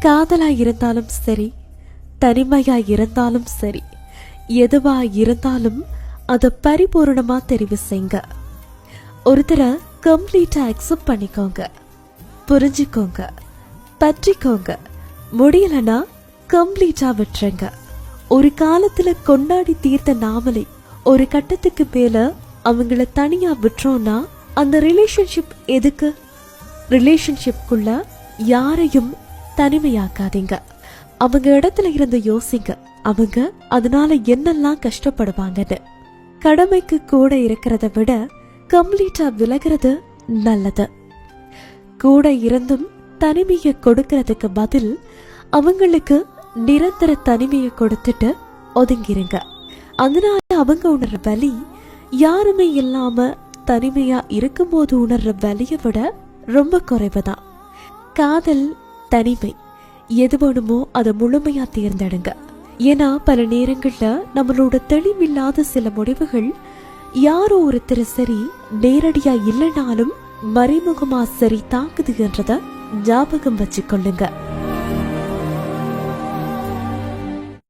காதலா இருந்தாலும் சரி தனிமையா இருந்தாலும் சரி எதுவா இருந்தாலும் அதை பரிபூரணமா தெரிவு செய்யுங்க ஒருத்தரை கம்ப்ளீட்டா அக்செப்ட் பண்ணிக்கோங்க. புரிஞ்சுக்கோங்க. பற்றிக்கோங்க. முடியலனா கம்ப்ளீட்டா விட்டுருங்க. ஒரு காலத்துல கொண்டாடி தீர்த்த நாவலை ஒரு கட்டத்துக்கு மேல அவங்கள தனியா விட்டுறோம்னா அந்த ரிலேஷன்ஷிப் எதுக்கு? ரிலேஷன்ஷிப்குள்ள யாரையும் தனிமையாக்காதீங்க. அவங்க இடத்துல இருந்து யோசிங்க. அவங்க அதனால என்னெல்லாம் கஷ்டப்படுவாங்கன்னு. கடமைக்கு கூட இருக்கிறத விட கம்ப்ளீட்டா விலகிறது நல்லது. கூட இருந்தும் தனிமையை கொடுக்கறதுக்கு பதில் அவங்களுக்கு நிரந்தர தனிமையை கொடுத்துட்டு ஒதுங்கிருங்க. அதனால அவங்க உணர்ற வலி யாருமே இல்லாம தனிமையா இருக்கும்போது உணர்ற வலியை விட ரொம்ப குறைவுதான். காதல் தனிமை. எது வேணுமோ அதை முழுமையா தேர்ந்தெடுங்க. ஏன்னா பல நேரங்கள்ல நம்மளோட தெளிவில்லாத சில முடிவுகள் யாரோ ஒருத்தர் சரி நேரடியா இல்லைனாலும் மறைமுகமா சரி தாக்குது என்றத ஞாபகம் வச்சுக்கொள்ளுங்க.